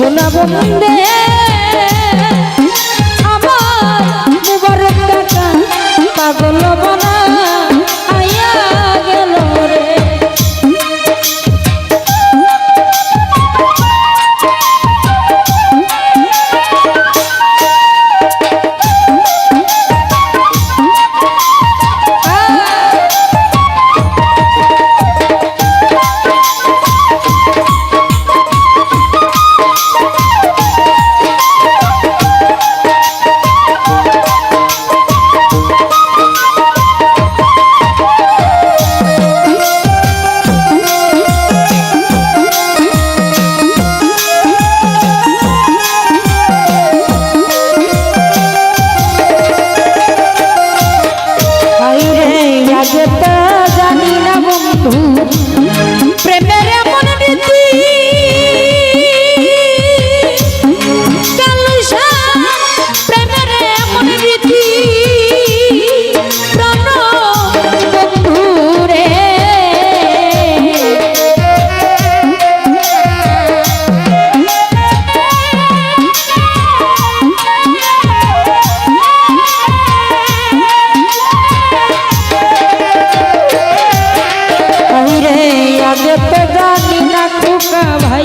সোনা বন্দে আগে তো জানি না খোকা ভাই।